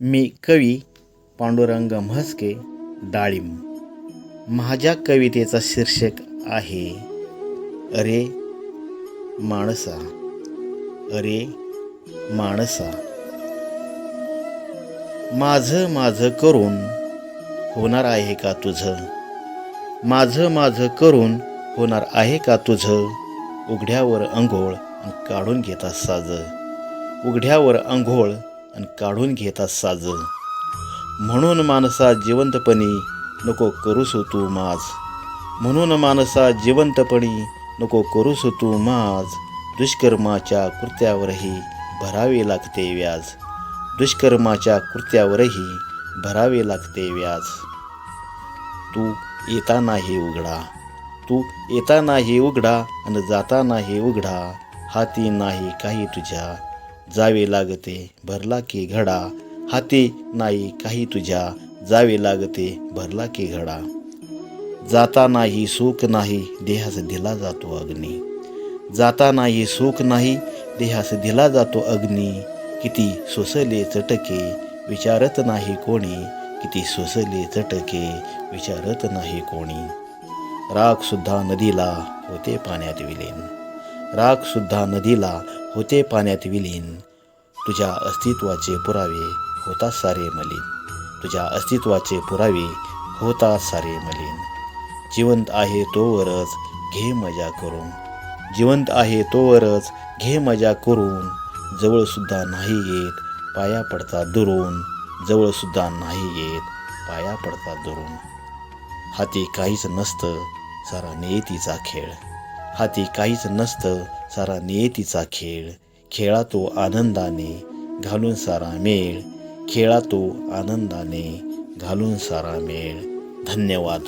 मी कवी पांडुरंग म्हस्के डाळिंब. माझ्या कवितेचा शीर्षक आहे अरे माणसा अरे माणसा. माझं माझं करून होणार आहे का तुझं? माझं माझं करून होणार आहे का तुझं? उघड्यावर अंघोळ काढून घेता साज. उघड्यावर अंघोळ आणि काढून घेता साज म्हणून माणसा जिवंतपणी नको करूस तू माझ म्हणून माणसा जिवंतपणी नको करूस तू माज. दुष्कर्माच्या कृत्यावरही भरावे लागते व्याज. दुष्कर्माच्या कृत्यावरही भरावे लागते व्याज. तू येता नाही उघडा. तू येता नाही उघडा आणि जाता नाही उघडा. हाती नाही काही तुझ्या. जावे लागते भरला की घडा. हाती नाही काही तुझ्या जावे लागते भरला की घडा. जाता नाही सुख नाही देहास दिला जातो अग्नी. जाता नाही सुख नाही देहास दिला जातो अग्नी. किती सोसले चटके विचारत नाही कोणी. किती सोसले चटके विचारत नाही कोणी. राग सुद्धा नदीला होते पाण्यात विलीन. राग सुद्धा नदीला होते पाण्यात विलीन. तुझ्या अस्तित्वाचे पुरावे होता सारे मलिन. तुझ्या अस्तित्वाचे पुरावे होता सारे मलिन. जिवंत आहे तोवरच घे मजा करून. जिवंत आहे तोवरच घे मजा करून. जवळसुद्धा नाही येत पाया पडता दुरून. जवळसुद्धा नाही येत पाया पडता दुरून. हाती काहीच नसतं सारा नियतीचा खेळ. हाती काहीच नसतं सारा नियतीचा खेळ. खेळा तो आनंदाने घालून सारा मेळ. खेळा तो आनंदाने घालून सारा मेळ. धन्यवाद.